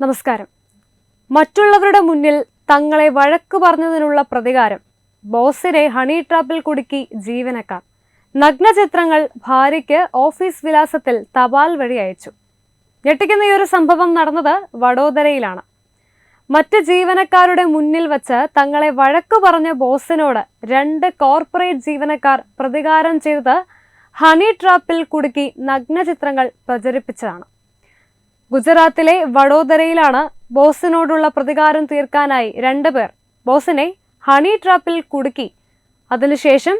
നമസ്കാരം. മറ്റുള്ളവരുടെ മുന്നിൽ തങ്ങളെ വഴക്കു പറഞ്ഞതിനുള്ള പ്രതികാരം ബോസിനെ ഹണി ട്രാപ്പിൽ കുടുക്കി ജീവനക്കാർ. നഗ്നചിത്രങ്ങൾ ഭാര്യയ്ക്ക് ഓഫീസ് വിലാസത്തിൽ തപാൽ വഴി അയച്ചു. ഞെട്ടിക്കുന്ന ഈ ഒരു സംഭവം നടന്നത് വഡോദരയിലാണ്. മറ്റ് ജീവനക്കാരുടെ മുന്നിൽ വച്ച് തങ്ങളെ വഴക്കു പറഞ്ഞ ബോസിനോട് രണ്ട് കോർപ്പറേറ്റ് ജീവനക്കാർ പ്രതികാരം ചെയ്തത് ഹണി ട്രാപ്പിൽ കുടുക്കി നഗ്നചിത്രങ്ങൾ പ്രചരിപ്പിച്ചതാണ്. ഗുജറാത്തിലെ വഡോദരയിലാണ് ബോസിനോടുള്ള പ്രതികാരം തീർക്കാനായി രണ്ടുപേർ ബോസിനെ ഹണി ട്രാപ്പിൽ കുടുക്കി. അതിനുശേഷം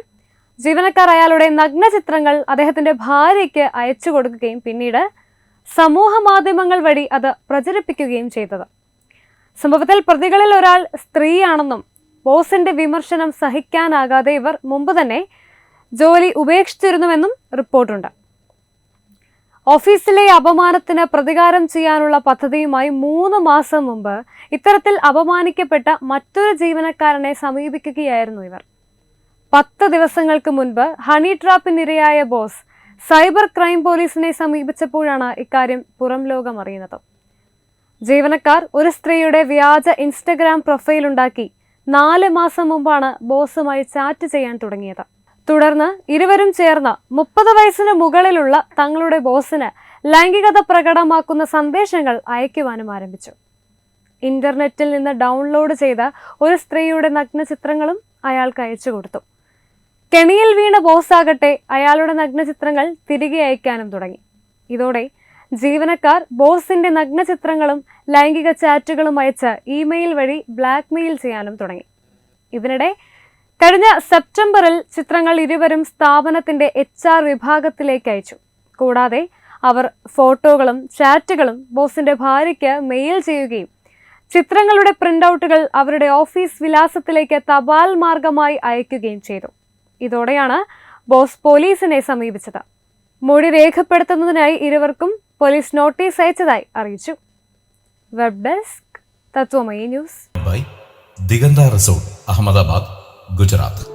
ജീവനക്കാർ അയാളുടെ നഗ്ന ചിത്രങ്ങൾ അദ്ദേഹത്തിന്റെ ഭാര്യയ്ക്ക് അയച്ചു കൊടുക്കുകയും പിന്നീട് സമൂഹ മാധ്യമങ്ങൾ വഴി അത് പ്രചരിപ്പിക്കുകയും ചെയ്തത്. സംഭവത്തിൽ പ്രതികളിൽ ഒരാൾ സ്ത്രീയാണെന്നും ബോസിന്റെ വിമർശനം സഹിക്കാനാകാതെ ഇവർ മുമ്പ് തന്നെ ജോലി ഉപേക്ഷിച്ചിരുന്നുവെന്നും റിപ്പോർട്ടുണ്ട്. ഓഫീസിലെ അപമാനത്തിന് പ്രതികാരം ചെയ്യാനുള്ള പദ്ധതിയുമായി മൂന്ന് മാസം മുമ്പ് ഇത്തരത്തിൽ അപമാനിക്കപ്പെട്ട മറ്റൊരു ജീവനക്കാരനെ സമീപിക്കുകയായിരുന്നു ഇവർ. പത്ത് ദിവസങ്ങൾക്ക് മുൻപ് ഹണി ട്രാപ്പിനിരയായ ബോസ് സൈബർ ക്രൈം പോലീസിനെ സമീപിച്ചപ്പോഴാണ് ഇക്കാര്യം പുറം ലോകം അറിയുന്നത്. ജീവനക്കാർ ഒരു സ്ത്രീയുടെ വ്യാജ ഇൻസ്റ്റഗ്രാം പ്രൊഫൈൽ ഉണ്ടാക്കി നാല് മാസം മുമ്പാണ് ബോസുമായി ചാറ്റ് ചെയ്യാൻ തുടങ്ങിയത്. തുടർന്ന് ഇരുവരും ചേർന്ന് മുപ്പത് വയസ്സിന് മുകളിലുള്ള തങ്ങളുടെ ബോസിന് ലൈംഗികത പ്രകടമാക്കുന്ന സന്ദേശങ്ങൾ അയക്കുവാനും ആരംഭിച്ചു. ഇന്റർനെറ്റിൽ നിന്ന് ഡൗൺലോഡ് ചെയ്ത ഒരു സ്ത്രീയുടെ നഗ്നചിത്രങ്ങളും അയാൾക്ക് അയച്ചു കൊടുത്തു. കെണിയിൽ വീണ ബോസാകട്ടെ അയാളുടെ നഗ്നചിത്രങ്ങൾ തിരികെ അയക്കാനും തുടങ്ങി. ഇതോടെ ജീവനക്കാർ ബോസിന്റെ നഗ്നചിത്രങ്ങളും ലൈംഗിക ചാറ്റുകളും അയച്ച് ഇമെയിൽ വഴി ബ്ലാക്ക്മെയിൽ ചെയ്യാനും തുടങ്ങി. ഇതിനിടെ കഴിഞ്ഞ സെപ്റ്റംബറിൽ ചിത്രങ്ങൾ ഇരുവരും സ്ഥാപനത്തിന്റെ എച്ച് ആർ വിഭാഗത്തിലേക്ക് അയച്ചു. കൂടാതെ അവർ ഫോട്ടോകളും ചാറ്റുകളും ബോസിന്റെ ഭാര്യയ്ക്ക് മെയിൽ ചെയ്യുകയും ചിത്രങ്ങളുടെ പ്രിന്റ് ഔട്ടുകൾ അവരുടെ ഓഫീസ് വിലാസത്തിലേക്ക് തപാൽ മാർഗമായി അയക്കുകയും ചെയ്തു. ഇതോടെയാണ് ബോസ് പോലീസിനെ സമീപിച്ചത്. മൊഴി രേഖപ്പെടുത്തുന്നതിനായി ഇരുവർക്കും പോലീസ് നോട്ടീസ് അയച്ചതായി അറിയിച്ചു. Web desk Tatwamayi news. Digantha resort Ahmedabad. Gujarat.